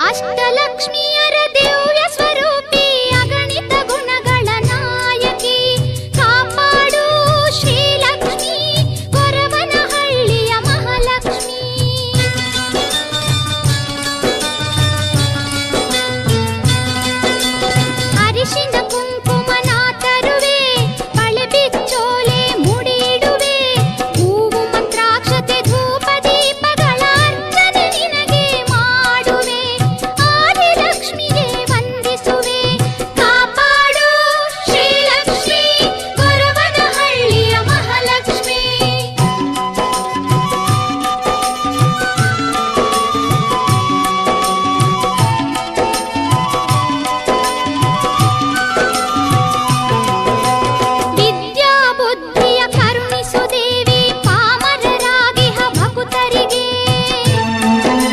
ಅಷ್ಟಲಕ್ಷ್ಮಿಯರ ದಿವ್ಯ ಸ್ವರೂಪ